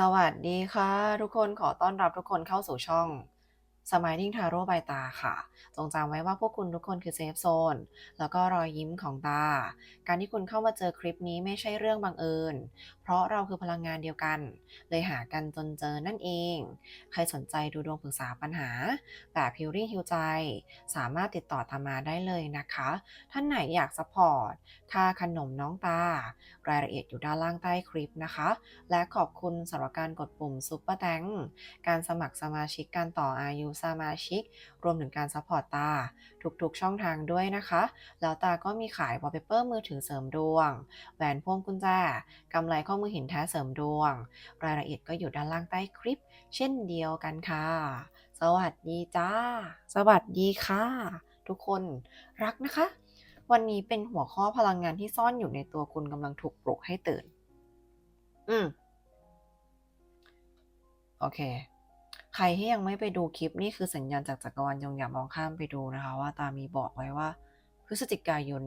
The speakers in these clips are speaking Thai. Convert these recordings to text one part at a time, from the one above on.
สวัสดีค่ะ ทุกคนขอต้อนรับทุกคนเข้าสู่ช่อง Smiling Tarot by ตาค่ะ จงจำไว้ว่าพวกคุณทุกคนคือเซฟโซน แล้วก็รอยยิ้มของตา การที่คุณเข้ามาเจอคลิปนี้ไม่ใช่เรื่องบังเอิญ เพราะเราคือพลังงานเดียวกัน เลยหากันจนเจอนั่นเอง ใครสนใจดูดวงปรึกษาปัญหา แบบฮิลลิ่งฮิวใจ สามารถติดต่อตามมาได้เลยนะคะ ท่านไหนอยากสปอร์ต ค่าขนมน้องตา รายละเอียดอยู่ด้านล่างใต้คลิปนะคะ และขอบคุณสำหรับการกดปุ่มซุปเปอร์แตงการสมัครสมาชิก การต่ออายุสมาชิก รวมถึงการซัพพอร์ตตา ทุกๆช่องทางด้วยนะคะ แล้วตาก็มีขายวอลเปเปอร์มือถือเสริมดวง แหวนพวงกุญแจกำไรข้อมือหินแท้เสริมดวง รายละเอียดก็อยู่ด้านล่างใต้คลิป เช่นเดียวกันค่ะ สวัสดีจ้า สวัสดีค่ะ ทุกคนรักนะคะ วันนี้เป็นหัวข้อพลังงานที่ซ่อนอยู่ในตัวคุณกำลังถูกปลุกให้ตื่น อืมโอเค ใครที่ยังไม่ไปดูคลิปนี่คือสัญญาณจากจักรวาลยงอย่ามองข้ามไปดูนะคะ ว่าตามีบอกไว้ว่า พฤศจิกายน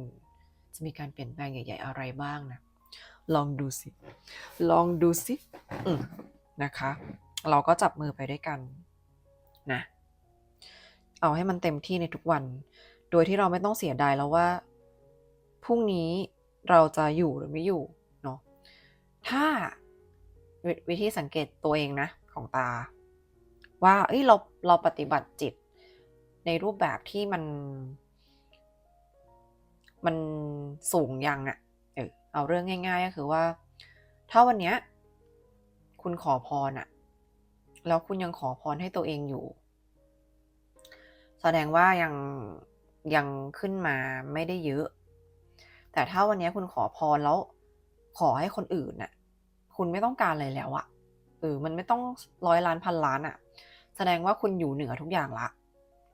จะมีการเปลี่ยนแปลงใหญ่ ๆ อะไรบ้างนะ ลองดูสิ ลองดูสิอนะคะ เราก็จับมือไปด้วยกันนะ เอาให้มันเต็มที่ในทุกวัน โดยที่เราไม่ต้องเสียดายแล้วว่าพรุ่งนี้เราจะอยู่หรือไม่อยู่เนาะถ้าววิธีสังเกตตัวเองนะ ของตา ว่าเอ้ยเราเราปฏิบัติจิต ในรูปแบบที่มัน มันสูงยังอะเออเอาเรื่องง่าย ๆ ก็คือว่า ถ้าวันเนี้ยคุณขอพรอะแล้วคุณยังขอพรให้ตัวเองอยู่ แสดงว่ายังยังขึ้นมาไม่ได้เยอะ แต่ถ้าวันนี้คุณขอพรแล้วขอให้คนอื่นน่ะ คุณไม่ต้องการอะไรแล้วอะเออ มันไม่ต้องร้อยล้านพันล้านอะ แสดงว่าคุณอยู่เหนือทุกอย่างละ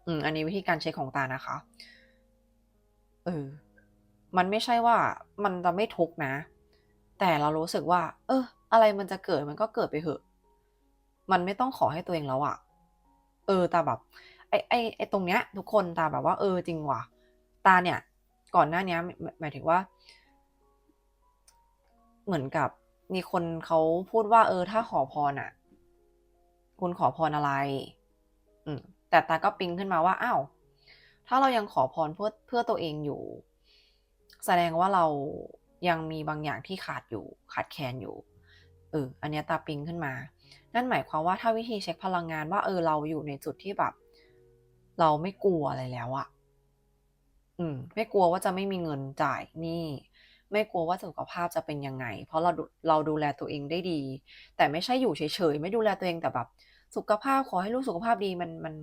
อืม อันนี้วิธีการเช็คของตานะคะ เออ มันไม่ใช่ว่ามันจะไม่ทุกนะ แต่เรารู้สึกว่า เออ อะไรมันจะเกิดมันก็เกิดไปเถอะ มันไม่ต้องขอให้ตัวเองแล้วอะเออ ตาแบบ ไอไอไอตรงเนี้ย ทุกคนตาแบบว่า เออ จริงว่ะ ตาเนี่ย ก่อนหน้านี้หมายหมายถึงว่า เหมือนกับมีคนเขาพูดว่า เออ ถ้าขอพรอะ คุณขอพรอะไร อืม แต่ตาก็ปิ๊งขึ้นมาว่า อ้าว ถ้าเรายังขอพรเพื่อเพื่อตัวเองอยู่ แสดงว่าเรายังมีบางอย่างที่ขาดอยู่ ขาดแคลนอยู่ เออ อันนี้ตาปิ๊งขึ้นมา นั่นหมายความว่าถ้าวิธีเช็คพลังงานว่า เออ เราอยู่ในจุดที่แบบ เราไม่กลัวอะไรแล้วอะอืม ไม่กลัวว่าจะไม่มีเงินจ่ายนี้ไม่กลัวว่าสุขภาพจะเป็นยังไง เพราะเราเราดูแลตัวเองได้ดี แต่ไม่ใช่อยู่เฉยๆ ไม่ดูแลตัวเองแต่แบบ สุขภาพขอให้ลูกสุขภาพดีมันมัน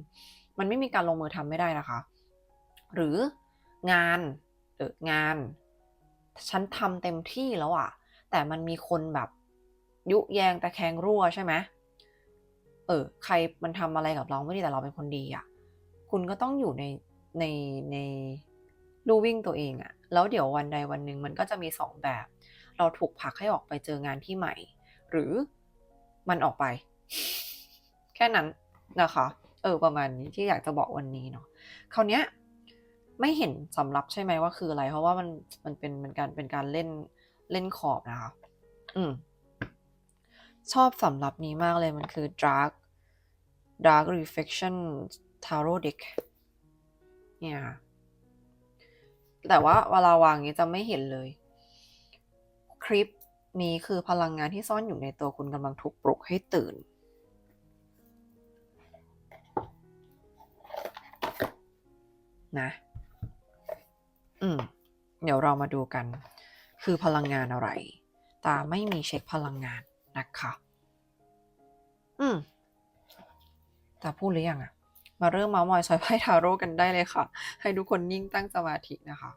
มันไม่มีการลงมือทำไม่ได้นะคะ หรืองานเอองาน ฉันทำเต็มที่แล้วอะแต่มันมีคนแบบยุแยงตะแคงรั่วใช่ไหมเออ ใครมันทำอะไรกับเราไม่ดีแต่เราเป็นคนดีอะคุณก็ต้องอยู่ในในในลู่วิ่งตัวเองอะแล้วเดี๋ยววันใดวันหนึ่งมันก็จะมีสองแบบ เราถูกผลักให้ออกไปเจองานที่ใหม่ หรือมันออกไป แค่นั้นนะคะ เออประมาณนี้ที่อยากจะบอกวันนี้เนาะคราวเนี้ยไม่เห็นสำรับใช่ไหมว่าคืออะไร เพราะว่ามันมันเป็นมันการเป็นการเล่นเล่นขอบนะคะ อืม ชอบสำรับนี้มากเลยมันคือ dark dark reflection tarot deck เนี่ยค่ะแต่ว่าเวลาวางนี้จะไม่เห็นเลย คลิปนี้คือพลังงานที่ซ่อนอยู่ในตัวคุณกำลังถูกปลุกให้ตื่น นะ อืม เดี๋ยวเรามาดูกัน คือพลังงานอะไร ตาไม่มีเช็คพลังงานนะคะ อืม ตาพูดหรือยังอะมาเริ่มเมาส์มอยซอยไพ่ทาโร่กันได้เลยค่ะ ให้ทุกคนยิ่งตั้งสมาธินะคะ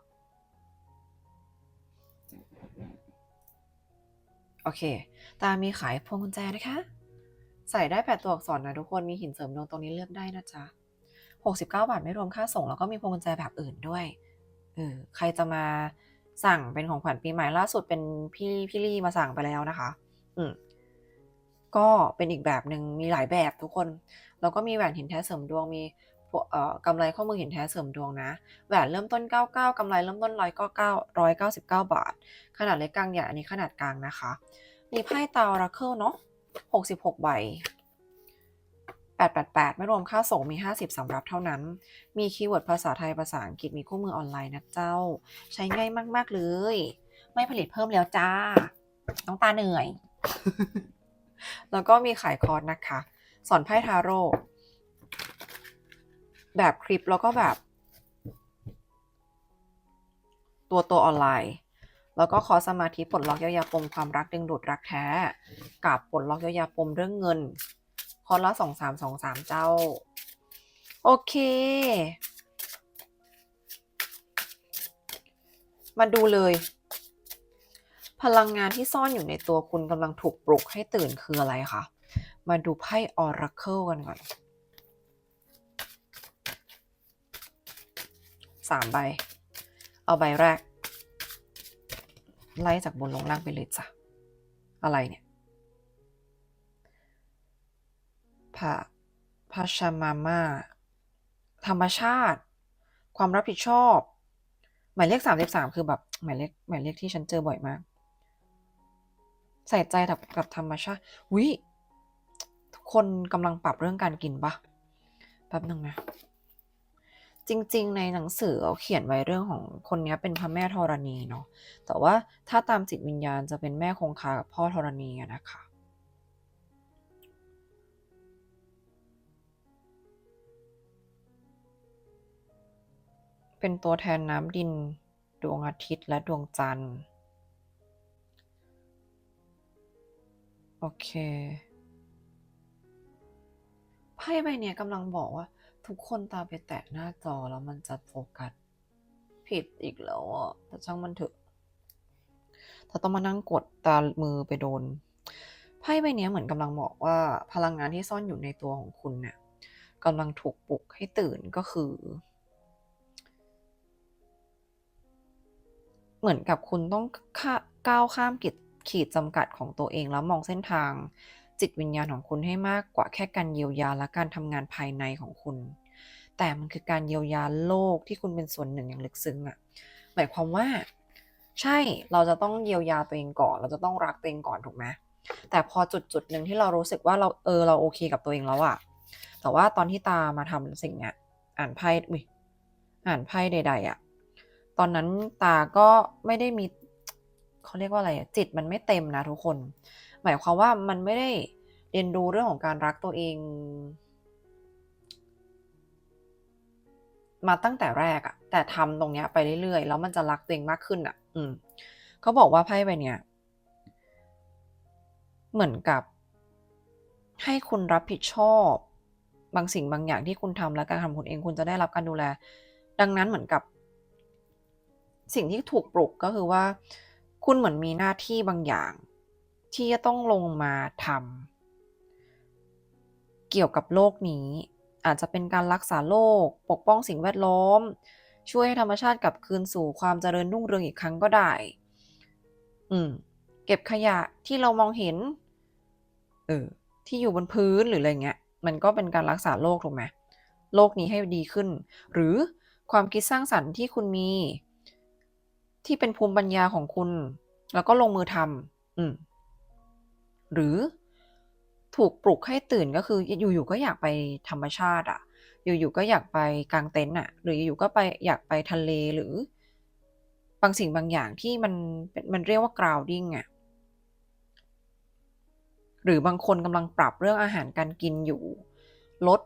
โอเค ตามีขายพวงกุญแจนะคะ ใส่ได้แปดตัวอักษรนะทุกคน มีหินเสริมดวงตรงนี้เลือกได้นะจ๊ะ 69 บาทไม่รวมค่าส่ง แล้วก็มีพวงกุญแจแบบอื่นด้วยเออใครจะมาสั่งเป็นของขวัญปีใหม่ล่าสุดเป็นพี่พี่ลี่มาสั่งไปแล้วนะคะ อืมก็เป็นอีกแบบหนึ่งมีหลายแบบทุกคน แล้วก็มีแหวนหินแท้เสริมดวงมีกเอ่อกำไรข้อมือหินแท้เสริมดวงนะแหวนเริ่มต้น 99กำไรเริ่มต้น199 199บาท ขนาดเล็กกลางใหญ่อันนี้ขนาดกลางนะคะ มีไพ่ตาอราเคิลเนาะหกสิบหกใบ แปดแปดแปดไม่รวมค่าส่งมีห้าสิบสำหรับเท่านั้น มีคีย์เวิร์ดภาษาไทยภาษาอังกฤษมีคู่มือออนไลน์นะเจ้า ใช้ง่ายมาก ๆ เลย ไม่ผลิตเพิ่มแล้วจ้า น้องตาเหนื่อย แล้วก็มีขายคอร์สนะคะ สอนไพ่ทาโร่แบบคลิปแล้วก็แบบ ตัวตัวออนไลน์ แล้วก็คอสมาธิปลดล็อกเยายาปมความรักดึงดูดรักแท้ กับปลดล็อกเยายาปมเรื่องเงิน คอร์สละสองสามสองสามเจ้า โอเค มาดูเลย พลังงานที่ซ่อนอยู่ในตัวคุณกำลังถูกปลุกให้ตื่นคืออะไรคะ มาดูไพ่ออราเคิลกันก่อนสามใบ เอาใบแรก ไล่จากบนลงล่างไปเลยจ้ะ อะไรเนี่ย พาพาชามาม่า ธรรมชาติ ความรับผิดชอบ หมายเลขสามเลขสามคือแบบหมายเลขหมายเลขที่ฉันเจอบ่อยมาก ใส่ใจกับกับธรรมชาติวิทุกคนกำลังปรับเรื่องการกินปะแป๊บหนึ่งนะ จริง ๆ ในหนังสือเขาเขียนไว้เรื่องของคนนี้เป็นพระแม่ธรณีเนาะแต่ว่าถ้าตามจิตวิญญาณจะเป็นแม่คงคากับพ่อธรณีอะนะคะ เป็นตัวแทนน้ำดิน ดวงอาทิตย์และดวงจันทร์ โอเคไพ่ใบนี้กำลังบอกว่า ทุกคนตาไปแตะหน้าจอแล้วมันจะโฟกัส ผิดอีกแล้วอะแต่ช่างมันเถอะถ้าต้องมานั่งกดตามือไปโดนไพ่ใบนี้เหมือนกำลังบอกว่าพลังงานที่ซ่อนอยู่ในตัวของคุณเนี่ยกำลังถูกปลุกให้ตื่นก็คือ เหมือนกับคุณต้องก้าวข้ามกิจขีดจำกัดของตัวเองแล้วมองเส้นทาง จิตวิญญาณของคุณให้มากกว่าแค่การเยียวยาและการทำงานภายในของคุณ แต่มันคือการเยียวยาโลกที่คุณเป็นส่วนหนึ่งอย่างลึกซึ้งอะหมายความว่า ใช่เราจะต้องเยียวยาตัวเองก่อน เราจะต้องรักตัวเองก่อนถูกไหมแต่พอจุดจุดหนึ่งที่เรารู้สึกว่าเราเออเราโอเคกับตัวเองแล้วอะแต่ว่าตอนที่ตามาทำสิ่งเนี้ยอ่านไพ่อุ้ยอ่านไพ่ใดๆอะ ตอนนั้นตาก็ไม่ได้มีเขาเรียกว่าอะไรจิตมันไม่เต็มนะทุกคน หมายความว่ามันไม่ได้เรียนรู้เรื่องของการรักตัวเอง มาตั้งแต่แรกอะแต่ทำตรงเนี้ยไปเรื่อยๆ แล้วมันจะรักตัวเองมากขึ้นอะอืมเขาบอกว่าไพ่ใบเนี้ยเหมือนกับ ให้คุณรับผิดชอบบางสิ่งบางอย่างที่คุณทำและการทำคุณเองคุณจะได้รับการดูแล ดังนั้นเหมือนกับ สิ่งที่ถูกปลุกก็คือว่า คุณเหมือนมีหน้าที่บางอย่าง ที่จะต้องลงมาทำเกี่ยวกับโลกนี้ อาจจะเป็นการรักษาโลก ปกป้องสิ่งแวดล้อม ช่วยให้ธรรมชาติกลับคืนสู่ความเจริญรุ่งเรืองอีกครั้งก็ได้ อืม เก็บขยะที่เรามองเห็น เออ ที่อยู่บนพื้นหรืออะไรเงี้ย มันก็เป็นการรักษาโลกถูกไหมโลกนี้ให้ดีขึ้น หรือความคิดสร้างสรรค์ที่คุณมี ที่เป็นภูมิปัญญาของคุณ แล้วก็ลงมือทำอืม หรือถูกปลุกให้ตื่นก็คือ อยู่ๆก็อยากไปธรรมชาติ อะ อยู่ๆก็อยากไปกางเต็นท์อะ หรืออยู่ๆก็ไปอยากไปทะเลหรือ บางสิ่งบางอย่างที่มันมันเรียกว่า grounding อะหรือบางคนกำลังปรับเรื่องอาหารการกินอยู่ ลด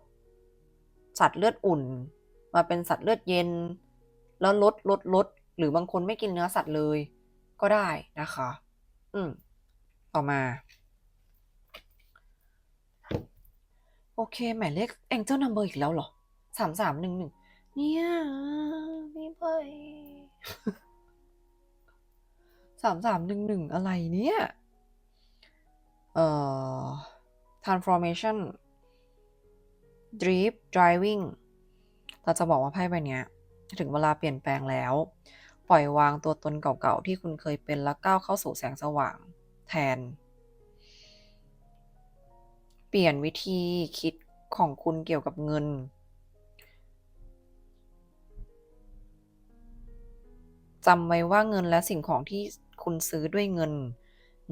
สัตว์เลือดอุ่น มาเป็นสัตว์เลือดเย็น แล้วลดลดลด หรือบางคนไม่กินเนื้อสัตว์เลยก็ได้นะคะ อืม ต่อมา โอเค หมายเลข Angel Number อีกแล้วเหรอสามสามหนึ่งหนึ่งเนี่ยพี่ไปสามสามหนึ่งหนึ่งอะไรเนี่ย เอ่อ transformation drift driving เราจะบอกว่าไพ่ใบเนี้ยถึงเวลาเปลี่ยนแปลงแล้ว ปล่อยวางตัวตนเก่าๆ ที่คุณเคยเป็นแล้วก้าวเข้าสู่แสงสว่าง แทน เปลี่ยนวิธีคิดของคุณเกี่ยวกับเงิน จำไว้ว่าเงินและสิ่งของที่คุณซื้อด้วยเงิน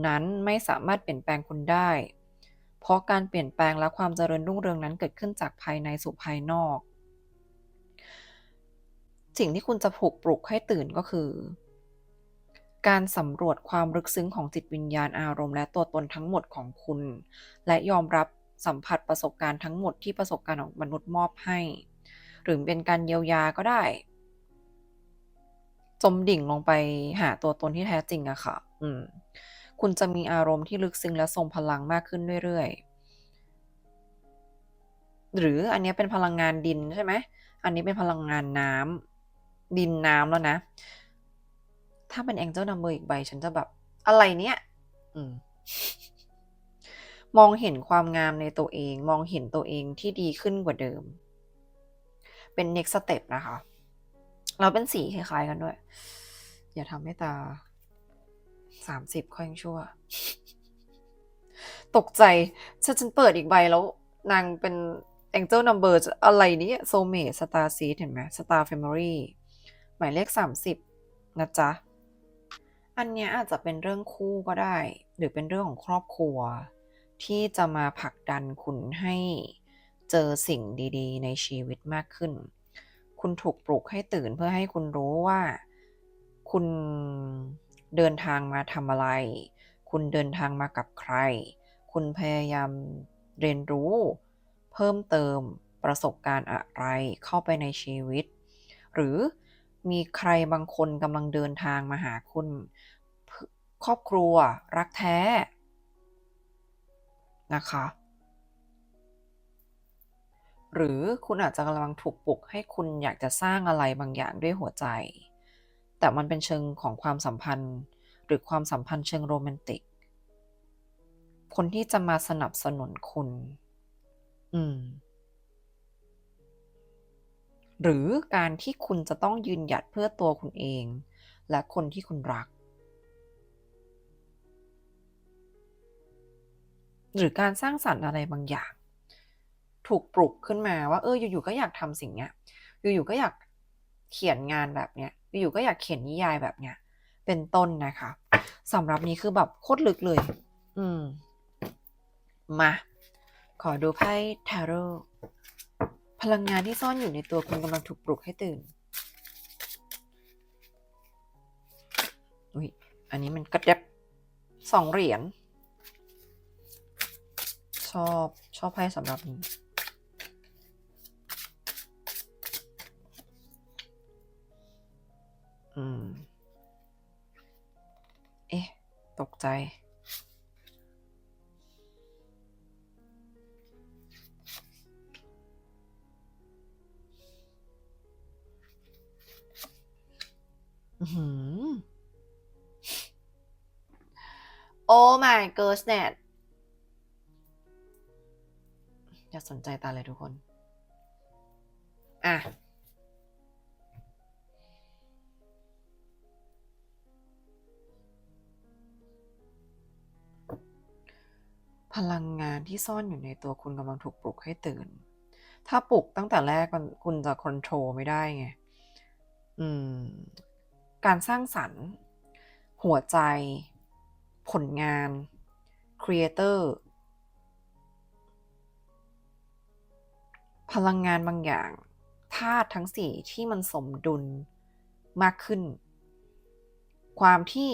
นั้นไม่สามารถเปลี่ยนแปลงคุณได้ เพราะการเปลี่ยนแปลงและความเจริญรุ่งเรืองนั้นเกิดขึ้นจากภายในสู่ภายนอก สิ่งที่คุณจะผูกปลุกให้ตื่นก็คือ การสำรวจความลึกซึ้งของจิตวิญญาณอารมณ์และตัวตนทั้งหมดของคุณ และยอมรับสัมผัสประสบการณ์ทั้งหมดที่ประสบการณ์ของมนุษย์มอบให้ หรือเป็นการเยียวยาก็ได้ จมดิ่งลงไปหาตัวตนที่แท้จริงอะค่ะ อืม คุณจะมีอารมณ์ที่ลึกซึ้งและทรงพลังมากขึ้นเรื่อยๆ หรืออันนี้เป็นพลังงานดินใช่ไหม อันนี้เป็นพลังงานน้ำ ดินน้ำแล้วนะ ถ้าเป็น Angel Number อีกใบ ฉันจะแบบอะไรเนี่ยอืม มองเห็นความงามในตัวเอง มองเห็นตัวเองที่ดีขึ้นกว่าเดิม เป็น next step นะคะ เราเป็นสีคล้ายๆกันด้วย อย่าทำให้ตาสามสิบค่อยยังชั่ว ตกใจฉันฉันเปิดอีกใบแล้ว นางเป็น Angel Number จะอะไรเนี่ย Soulmate Star Seed เห็นไหม Star Family มายเลข 30 นะจ๊ะ อันเนี้ยอาจจะเป็นเรื่องคู่ก็ได้ หรือเป็นเรื่องของครอบครัว ที่จะมาผลักดันคุณให้เจอสิ่งดีๆ ในชีวิตมากขึ้น คุณถูกปลุกให้ตื่นเพื่อให้คุณรู้ว่า คุณเดินทางมาทำอะไร คุณเดินทางมากับใคร คุณพยายามเรียนรู้ เพิ่มเติมประสบการณ์อะไรเข้าไปในชีวิต หรือ มีใครบางคนกำลังเดินทางมาหาคุณ ครอบครัวรักแท้ นะคะ หรือคุณอาจจะกำลังถูกปลุกให้คุณอยากจะสร้างอะไรบางอย่างด้วยหัวใจ แต่มันเป็นเชิงของความสัมพันธ์ หรือความสัมพันธ์เชิงโรแมนติก คนที่จะมาสนับสนุนคุณ อืม หรือการที่คุณจะต้องยืนหยัดเพื่อตัวคุณเอง และคนที่คุณรัก หรือการสร้างสรรค์อะไรบางอย่าง ถูกปลุกขึ้นมาว่าเอออยู่ๆก็อยากทำสิ่งเนี้ยอยู่ๆก็อยากเขียนงานแบบเนี้ยอยู่ๆก็อยากเขียนนิยายแบบเนี้ยเป็นต้นนะคะสำหรับนี้คือแบบโคตรลึกเลย อืม มา ขอดูไพ่ทาโร่ พลังงานที่ซ่อนอยู่ในตัวคุณกำลังถูกปลุกให้ตื่น อุ้ย อันนี้มันกระเด็บสองเหรียญ ชอบ ชอบไพ่สำหรับนี้ อืม เอ๊ะ ตกใจ โอ้ my goodness อย่าสนใจตาเลยทุกคน อะ พลังงานที่ซ่อนอยู่ในตัวคุณกำลังถูกปลุกให้ตื่น ถ้าปลุกตั้งแต่แรกคุณจะค o n t r o l ไม่ได้ไง อืม การสร้างสรรค์ หัวใจ ผลงาน creator พลังงานบางอย่างธาตุทั้งสี่ที่มันสมดุลมากขึ้น ความที่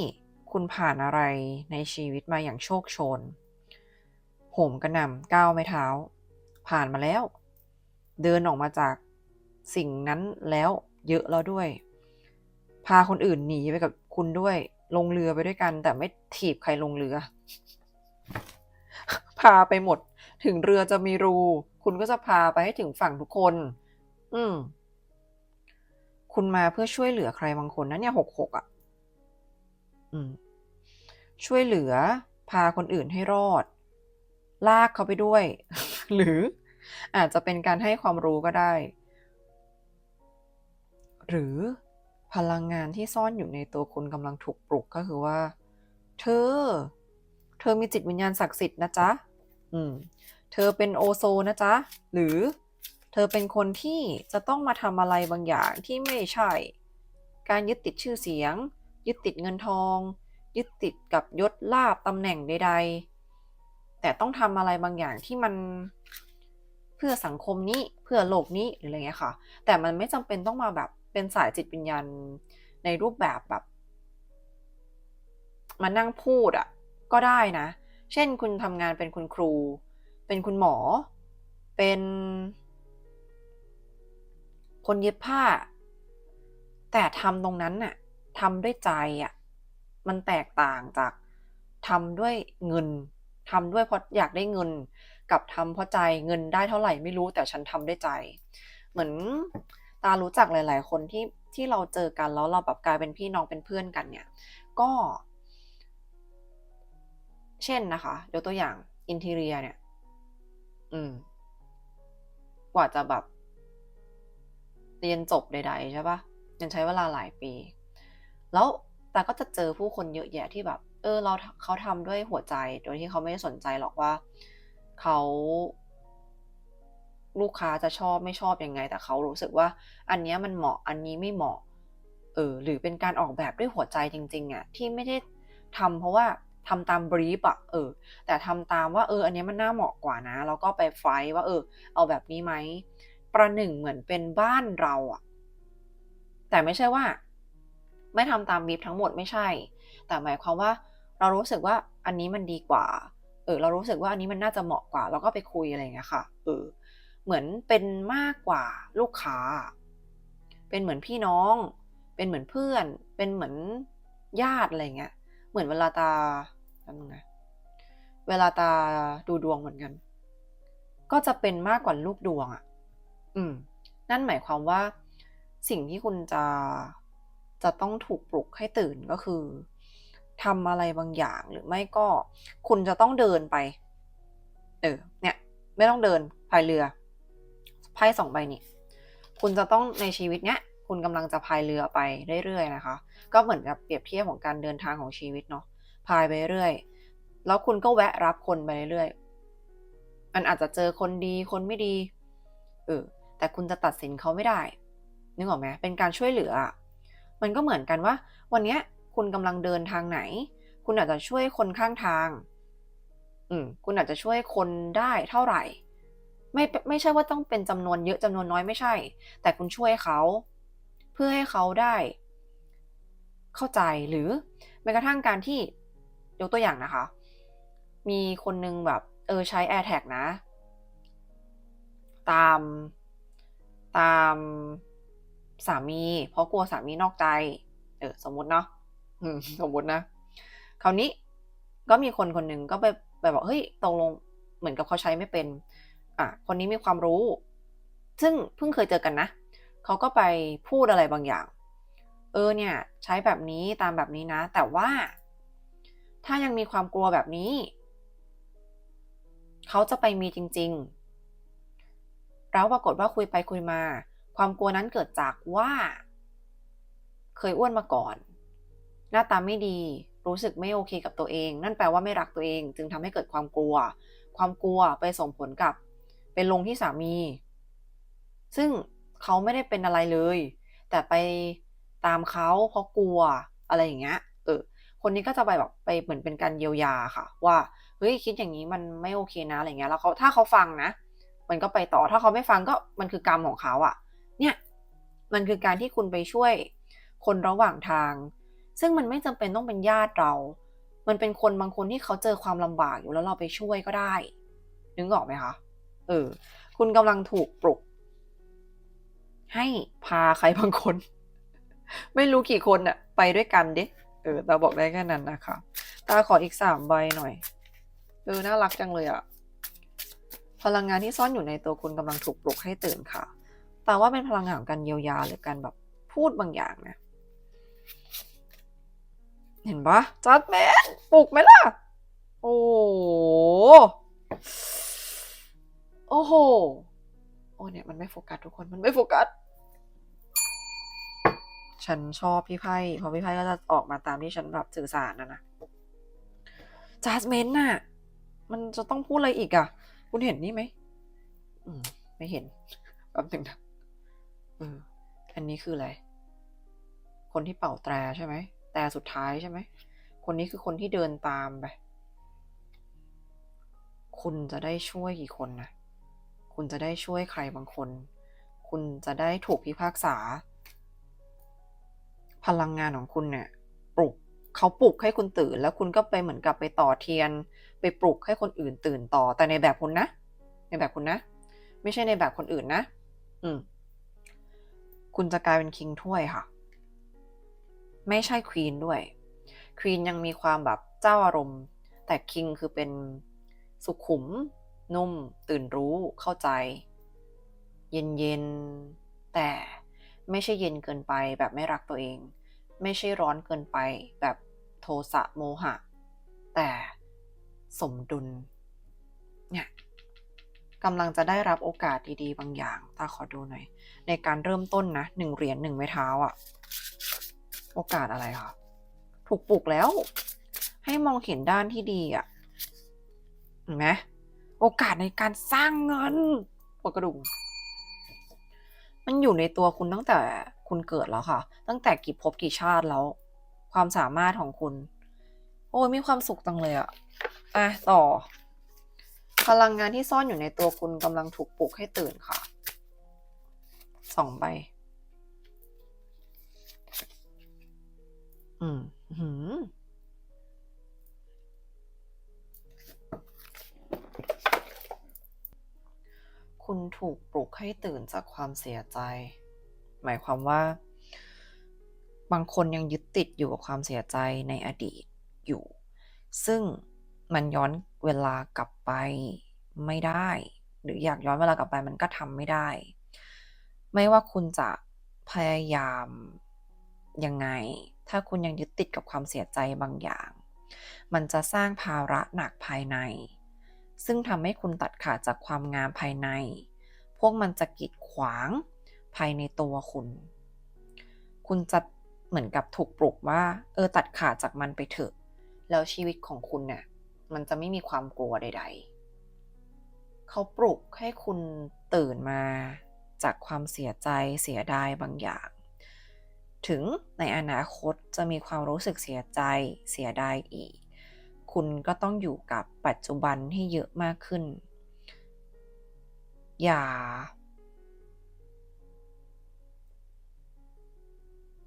คุณผ่านอะไรในชีวิตมาอย่างโชคโชนโหมกระหน่ำก้าวไม่เท้า ผ่านมาแล้ว เดินออกมาจากสิ่งนั้นแล้วเยอะแล้วด้วย พาคนอื่นหนีไปกับคุณด้วย ลงเรือไปด้วยกัน แต่ไม่ถีบใครลงเรือ พาไปหมด ถึงเรือจะมีรู คุณก็จะพาไปให้ถึงฝั่งทุกคน อืม คุณมาเพื่อช่วยเหลือใครบางคนนะเนี่ยหกหกอะ อืม ช่วยเหลือ พาคนอื่นให้รอด ลากเขาไปด้วย หรืออาจจะเป็นการให้ความรู้ก็ได้ หรือ พลังงานที่ซ่อนอยู่ในตัวคุณกำลังถูกปลุกก็คือว่า เธอ เธอมีจิตวิญญาณศักดิ์สิทธิ์นะจ๊ะ อืม เธอเป็นโอโซนะจ๊ะ หรือเธอเป็นคนที่จะต้องมาทำอะไรบางอย่างที่ไม่ใช่ การยึดติดชื่อเสียง ยึดติดเงินทอง ยึดติดกับยศลาบตำแหน่งใดแต่ต้องทำอะไรบางอย่างที่มันเพื่อสังคมนี้เพื่อโลกนี้หรืออะไรเงี้ยค่ะ แต่มันไม่จำเป็นต้องมาแบบ เป็นสายจิตวิญญาณในรูปแบบแบบ มานั่งพูดอะ่ะ ก็ได้นะ เช่นคุณทำงานเป็นคุณครู เป็นคุณหมอ เป็น คนเย็บผ้า แต่ทำตรงนั้นน่ะทำด้วยใจอะ่ะ มันแตกต่างจากทำด้วยเงินทำด้วยเพราะอยากได้เงิน กับทำเพราะใจเงินได้เท่าไหร่ไม่รู้แต่ฉันทำด้วยใจ เหมือน ตารู้จักหลาย ๆ คนที่ที่เราเจอกันแล้วเราแบบกลายเป็นพี่น้องเป็นเพื่อนกันเนี่ย ก็ เช่นนะคะยกตัวอย่างอินทีเรียเนี่ย อืม กว่าจะแบบ เรียนจบใด ๆ ใช่ปะยังใช้เวลาหลายปี แล้วแต่ก็จะเจอผู้คนเยอะแยะที่แบบ เออ เราเขาทำด้วยหัวใจ โดยที่เขาไม่ได้สนใจหรอกว่าเขา ลูกค้าจะชอบไม่ชอบยังไง แต่เขารู้สึกว่าอันนี้มันเหมาะอันนี้ไม่เหมาะเออหรือเป็นการออกแบบด้วยหัวใจจริงๆอะ่ะที่ไม่ได้ทำเพราะว่าทำตามบรีฟอะเออ แต่ทำตามว่าเออ อันนี้มันน่าเหมาะกว่านะ แล้วก็ไปไฟว่า เออ เอาแบบนี้ไหมประหนึ่งเหมือนเป็นบ้านเราอะแต่ไม่ใช่ว่า ไม่ทำตามบรีฟทั้งหมดไม่ใช่ แต่หมายความว่า เรารู้สึกว่าอันนี้มันดีกว่า เออ เรารู้สึกว่าอันนี้มันน่าจะเหมาะกว่าเราก็ไปคุยอะไรเงี้ยค่ะ เออ เหมือนเป็นมากกว่าลูกค้า เป็นเหมือนพี่น้อง เป็นเหมือนเพื่อน เป็นเหมือนญาติอะไรเงี้ย เหมือนเวลาตาทำไงเวลาตาดูดวงเหมือนกัน ก็จะเป็นมากกว่าลูกดวงอะ่ะ อืม นั่นหมายความว่าสิ่งที่คุณจะจะต้องถูกปลุกให้ตื่นก็คือทำอะไรบางอย่างหรือไม่ก็ คุณจะต้องเดินไป เออ เนี่ย ไม่ต้องเดินพายเรือ ไพ่สองใบนี้ คุณจะต้องในชีวิตเนี้ย คุณกำลังจะพายเรือไปเรื่อยๆนะคะ ก็เหมือนกับเปรียบเทียบของการเดินทางของชีวิตเนาะพายไปเรื่อยแล้วคุณก็แวะรับคนไปเรื่อยๆมันอาจจะเจอคนดีคนไม่ดี เออ แต่คุณจะตัดสินเขาไม่ได้ นึกออกไหมเป็นการช่วยเหลือ มันก็เหมือนกันว่า วันเนี้ย คุณกำลังเดินทางไหน คุณอาจจะช่วยคนข้างทาง อืม คุณอาจจะช่วยคนได้เท่าไหร่ ไม่ไม่ใช่ว่าต้องเป็นจำนวนเยอะจำนวนน้อยไม่ใช่ แต่คุณช่วยเขาเพื่อให้เขาได้ เข้าใจหรือแม้กระทั่งการที่ยกตัวอย่างนะคะ มีคนนึงแบบเออใช้ AirTag นะ ตามตามสามี เพราะกลัวสามีนอกใจ เออสมมติเนาะสมมตินะ คราวนี้ก็มีคนคนหนึ่งก็ไปไปบอกเฮ้ยตรงลงเหมือนกับเขาใช้ไม่เป็น อะคนนี้มีความรู้ ซึ่งเพิ่งเคยเจอกันนะเขาก็ไปพูดอะไรบางอย่าง เออเนี่ย ใช้แบบนี้ตามแบบนี้นะ แต่ว่า ถ้ายังมีความกลัวแบบนี้ เขาจะไปมีจริง ๆ แล้วปรากฏว่าคุยไปคุยมา ความกลัวนั้นเกิดจากว่า เคยอ้วนมาก่อน หน้าตาไม่ดีรู้สึกไม่โอเคกับตัวเอง นั่นแปลว่าไม่รักตัวเอง จึงทำให้เกิดความกลัว ความกลัวไปส่งผลกับ เป็นลงที่สามี ซึ่งเขาไม่ได้เป็นอะไรเลย แต่ไปตามเขาเพราะกลัวอะไรอย่างเงี้ย เออ คนนี้ก็จะไปแบบไปเหมือนเป็นการเยียวยาค่ะ ว่า เฮ้ยคิดอย่างนี้มันไม่โอเคนะอะไรเงี้ย แล้วเขาถ้าเขาฟังนะ มันก็ไปต่อ ถ้าเขาไม่ฟังก็มันคือกรรมของเขาอะ่ะ เนี่ย มันคือการที่คุณไปช่วยคนระหว่างทาง ซึ่งมันไม่จำเป็นต้องเป็นญาติเรา มันเป็นคนบางคนที่เขาเจอความลำบากอยู่แล้วเราไปช่วยก็ได้ นึกออกไหมคะ เออ คุณกำลังถูกปลุก ให้พาใครบางคน ไม่รู้กี่คนอะไปด้วยกันดิเออเราบอกได้แค่นั้นนะคะ ตาขออีกสามใบหน่อย เออ น่ารักจังเลยอะพลังงานที่ซ่อนอยู่ในตัวคุณกำลังถูกปลุกให้ตื่นค่ะ แต่ว่าเป็นพลังงานของการเยียวยาหรือการแบบพูดบางอย่างนะ เห็นปะจัดแมนปลุกไหมล่ะ โอ้ โอ้โห โอ้เนี่ยมันไม่โฟกัสทุกคน มันไม่โฟกัส ฉันชอบพี่ไพ่เพราะพี่ไพ่ก็จะออกมาตามที่ฉันแบบสื่อสารนะนะจัสเมนน่ะ มันจะต้องพูดอะไรอีกอะ่ะ คุณเห็นนี่ไหม อืม ไม่เห็นแป๊บหนึงนะเอออันนี้คืออะไร คนที่เป่าแตรใช่ไหม แต่สุดท้ายใช่ไหม คนนี้คือคนที่เดินตามไป คุณจะได้ช่วยกี่คนนะ คุณจะได้ช่วยใครบางคน คุณจะได้ถูกพิพากษา พลังงานของคุณเนี่ยปลุกเขาปลุกให้คุณตื่น แล้วคุณก็ไปเหมือนกับไปต่อเทียน ไปปลุกให้คนอื่นตื่นต่อ แต่ในแบบคุณนะ ในแบบคุณนะ ไม่ใช่ในแบบคนอื่นนะ อืม คุณจะกลายเป็นคิงถ้วยค่ะ ไม่ใช่ควีนด้วย ควีนยังมีความแบบเจ้าอารมณ์ แต่คิงคือเป็นสุขุม นุ่ม ตื่นรู้เข้าใจ เย็นเย็นแต่ไม่ใช่เย็นเกินไปแบบไม่รักตัวเอง ไม่ใช่ร้อนเกินไปแบบโทสะโมหะ แต่สมดุล เนี่ยกำลังจะได้รับโอกาสดีๆ บางอย่างตาขอดูหน่อย ในการเริ่มต้นนะหนึ่งเหรียญหนึ่งไม้เท้าอะโอกาสอะไรคะถูกปลุกแล้ว ให้มองเห็นด้านที่ดีอะเห็นไหม โอกาสในการสร้างเงินปวดกระดุมมันอยู่ในตัวคุณตั้งแต่คุณเกิดแล้วค่ะ ตั้งแต่กี่ภพกี่ชาติแล้ว ความสามารถของคุณ โอ้ยมีความสุขจังเลยอะอะต่อ พลังงานที่ซ่อนอยู่ในตัวคุณกำลังถูกปลุกให้ตื่นค่ะสองใบอืมหืม คุณถูกปลุกให้ตื่นจากความเสียใจ หมายความว่า บางคนยังยึดติดอยู่กับความเสียใจในอดีตอยู่ ซึ่งมันย้อนเวลากลับไปไม่ได้ หรืออยากย้อนเวลากลับไปมันก็ทำไม่ได้ ไม่ว่าคุณจะพยายามยังไง ถ้าคุณยังยึดติดกับความเสียใจบางอย่าง มันจะสร้างภาระหนักภายใน ซึ่งทำให้คุณตัดขาดจากความงามภายใน พวกมันจะกีดขวางภายในตัวคุณ คุณจะเหมือนกับถูกปลุกว่า เออตัดขาดจากมันไปเถอะ แล้วชีวิตของคุณเนี่ยมันจะไม่มีความกลัวใด ๆ เขาปลุกให้คุณตื่นมาจากความเสียใจเสียดายบางอย่าง ถึงในอนาคตจะมีความรู้สึกเสียใจเสียดายอีก คุณก็ต้องอยู่กับปัจจุบันให้เยอะมากขึ้น อย่า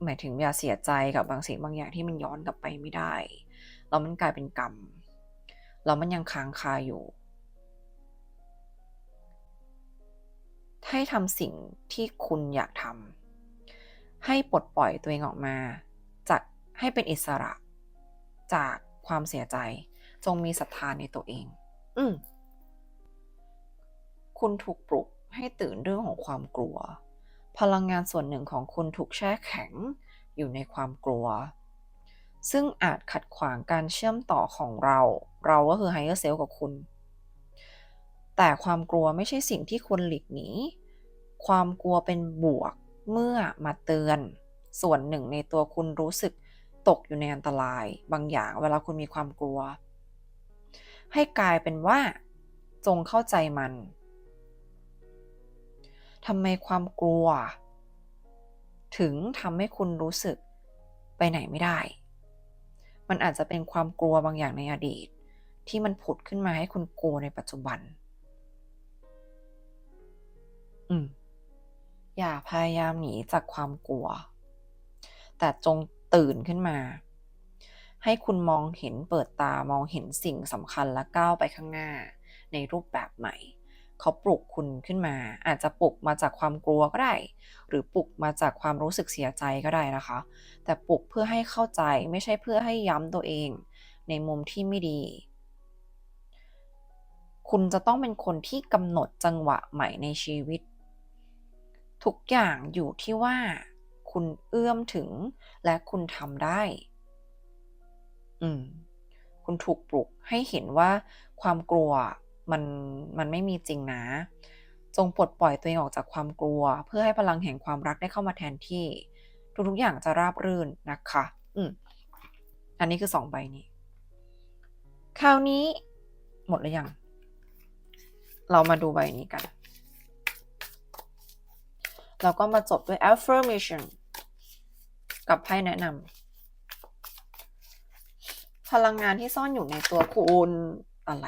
หมายถึงอย่าเสียใจกับบางสิ่งบางอย่างที่มันย้อนกลับไปไม่ได้ แล้วมันกลายเป็นกรรม แล้วมันยังค้างคาอยู่ให้ทำสิ่งที่คุณอยากทำให้ปลดปล่อยตัวเองออกมา จากให้เป็นอิสระจาก ความเสียใจ จงมีศรัทธาในตัวเอง อืมคุณถูกปลุกให้ตื่นเรื่องของความกลัว พลังงานส่วนหนึ่งของคุณถูกแช่แข็งอยู่ในความกลัว ซึ่งอาจขัดขวางการเชื่อมต่อของเรา เราก็คือไฮเออร์เซลกับคุณ แต่ความกลัวไม่ใช่สิ่งที่ควรหลีกหนี ความกลัวเป็นบวกเมื่อมาเตือน ส่วนหนึ่งในตัวคุณรู้สึก ตกอยู่ในอันตรายบางอย่างเวลาคุณมีความกลัว ให้กลายเป็นว่า จงเข้าใจมันทำไมความกลัว ถึงทำให้คุณรู้สึกไปไหนไม่ได้ มันอาจจะเป็นความกลัวบางอย่างในอดีต ที่มันผุดขึ้นมาให้คุณกลัวในปัจจุบัน อืมอย่าพยายามหนีจากความกลัว แต่จง ตื่นขึ้นมา ให้คุณมองเห็นเปิดตามองเห็นสิ่งสำคัญและก้าวไปข้างหน้า ในรูปแบบใหม่ เขาปลุกคุณขึ้นมา อาจจะปลุกมาจากความกลัวก็ได้ หรือปลุกมาจากความรู้สึกเสียใจก็ได้นะคะ แต่ปลุกเพื่อให้เข้าใจไม่ใช่เพื่อให้ย้ำตัวเอง ในมุมที่ไม่ดี คุณจะต้องเป็นคนที่กำหนดจังหวะใหม่ในชีวิต ทุกอย่างอยู่ที่ว่า คุณเอื้อมถึง และคุณทำได้ อืม คุณถูกปลุกให้เห็นว่าความกลัวมันมันไม่มีจริงนะ จงปลดปล่อยตัวเองออกจากความกลัว เพื่อให้พลังแห่งความรักได้เข้ามาแทนที่ ทุกๆอย่างจะราบรื่นนะคะ อืม อันนี้คือสองใบนี้ คราวนี้ หมดหรือยัง เรามาดูใบนี้กันเราก็มาจบด้วย affirmation กับไพ่แนะนำพลังงานที่ซ่อนอยู่ในตัวคุณอะไร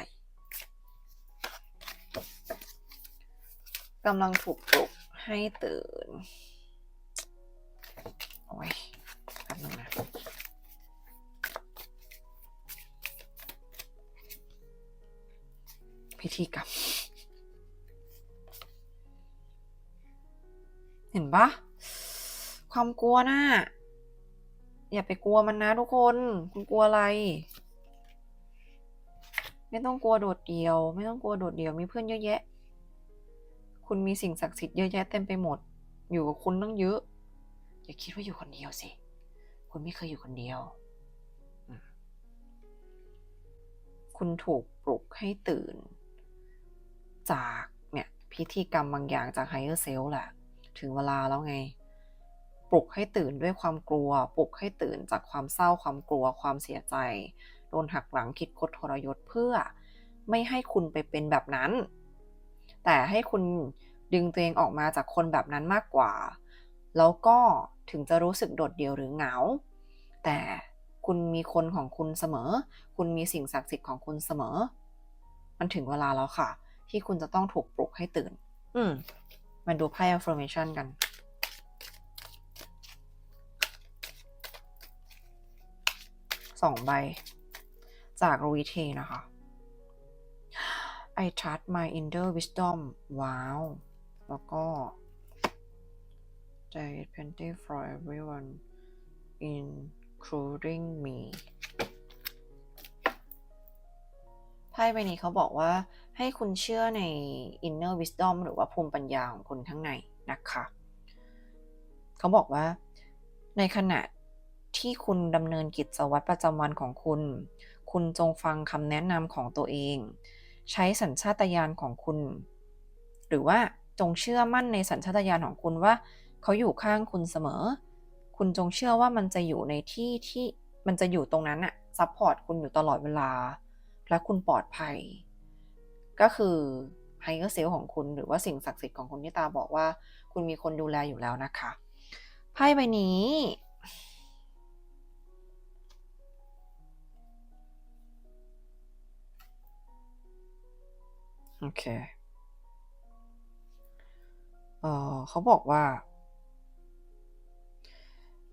กำลังถูกปลุกให้ตื่น โอ้ยแป๊บนึงนะพิธีกรรม เห็นปะความกลัวน่ะ อย่าไปกลัวมันนะทุกคน คุณกลัวอะไร ไม่ต้องกลัวโดดเดี่ยว ไม่ต้องกลัวโดดเดี่ยวมีเพื่อนเยอะแยะ คุณมีสิ่งศักดิ์สิทธิ์เยอะแยะเต็มไปหมด อยู่กับคุณตั้งเยอะ อย่าคิดว่าอยู่คนเดียวสิ คุณไม่เคยอยู่คนเดียว คุณถูกปลุกให้ตื่น จากเนี่ยพิธีกรรมบางอย่างจากไฮเออร์เซลแหละ ถึงเวลาแล้วไง ปลุกให้ตื่นด้วยความกลัว ปลุกให้ตื่นจากความเศร้าความกลัว ความเสียใจ โดนหักหลังคิดคดทรยศเพื่อไม่ให้คุณไปเป็นแบบนั้น แต่ให้คุณดึงตัวเองออกมาจากคนแบบนั้นมากกว่า แล้วก็ถึงจะรู้สึกโดดเดี่ยวหรือเหงา แต่คุณมีคนของคุณเสมอ คุณมีสิ่งศักดิ์สิทธิ์ของคุณเสมอ มันถึงเวลาแล้วค่ะ ที่คุณจะต้องถูกปลุกให้ตื่น อืมมาดูไพ่ affirmation กัน สองใบ จากรูวิเทนะคะ I trust my inner wisdom ว้าว แล้วก็ There is plenty for everyone including me ไพ่ใบนี้เขาบอกว่าให้คุณเชื่อใน inner wisdom หรือว่าภูมิปัญญาของคุณข้างในนะคะ เขาบอกว่าในขณะ ที่คุณดำเนินกิจวัตรประจำวันของคุณ คุณจงฟังคำแนะนำของตัวเอง ใช้สัญชาตญาณของคุณ หรือว่าจงเชื่อมั่นในสัญชาตญาณของคุณว่าเขาอยู่ข้างคุณเสมอ คุณจงเชื่อว่ามันจะอยู่ในที่ที่มันจะอยู่ตรงนั้นอะซัพพอร์ตคุณอยู่ตลอดเวลา และคุณปลอดภัย ก็คือไฮเออร์เซลของคุณหรือว่าสิ่งศักดิ์สิทธิ์ของคุณที่ตาบอกว่า คุณมีคนดูแลอยู่แล้วนะคะไพ่ใบนี้ โอเค เออเขาบอกว่า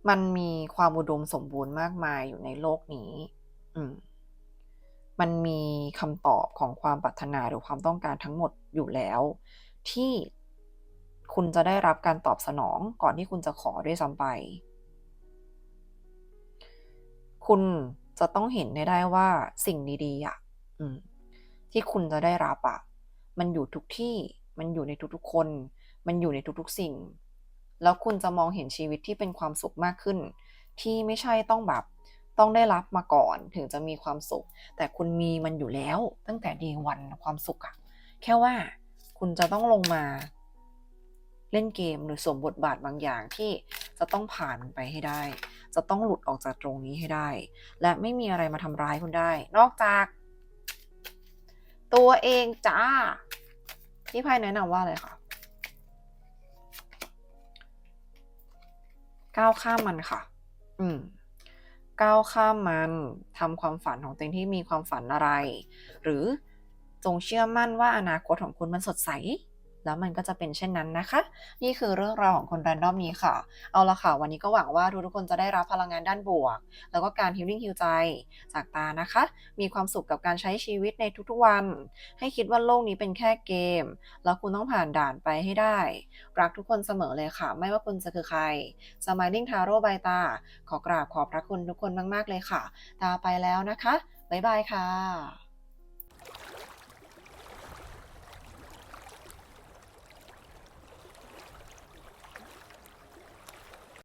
มันมีความอุดมสมบูรณ์มากมายอยู่ในโลกนี้ อืม มันมีคำตอบของความปรารถนาหรือความต้องการทั้งหมดอยู่แล้ว ที่คุณจะได้รับการตอบสนองก่อนที่คุณจะขอด้วยซ้ำไป คุณจะต้องเห็นได้ได้ว่าสิ่งดีๆอะอที่คุณจะได้รับอะ มันอยู่ทุกที่ มันอยู่ในทุกๆคน มันอยู่ในทุกๆสิ่ง แล้วคุณจะมองเห็นชีวิตที่เป็นความสุขมากขึ้น ที่ไม่ใช่ต้องแบบต้องได้รับมาก่อนถึงจะมีความสุข แต่คุณมีมันอยู่แล้ว ตั้งแต่เดวันความสุขอะแค่ว่าคุณจะต้องลงมาเล่นเกมหรือสวมบทบาทบางอย่างที่จะต้องผ่านมันไปให้ได้ จะต้องหลุดออกจากตรงนี้ให้ได้ และไม่มีอะไรมาทำร้ายคุณได้ นอกจาก ตัวเองจ้าพี่ไพ่แนะนำว่าอะไรคะก้าวข้ามมันค่ะ อืม ก้าวข้ามมันทำความฝันของตัวเองที่มีความฝันอะไร หรือจงเชื่อมั่นว่าอนาคตของคุณมันสดใส แล้วมันก็จะเป็นเช่นนั้นนะคะ นี่คือเรื่องราวของคนแรนดอมนี้ค่ะ เอาละค่ะ วันนี้ก็หวังว่าทุกๆคนจะได้รับพลังงานด้านบวก แล้วก็การฮิลลิ่งฮิลใจจากตานะคะ มีความสุขกับการใช้ชีวิตในทุกๆวัน ให้คิดว่าโลกนี้เป็นแค่เกม แล้วคุณต้องผ่านด่านไปให้ได้ รักทุกคนเสมอเลยค่ะ ไม่ว่าคุณจะคือใคร Smiling Tarot by ตา ขอกราบขอบพระคุณทุกคนมากๆเลยค่ะ ตาไปแล้วนะคะบ๊ายบายค่ะ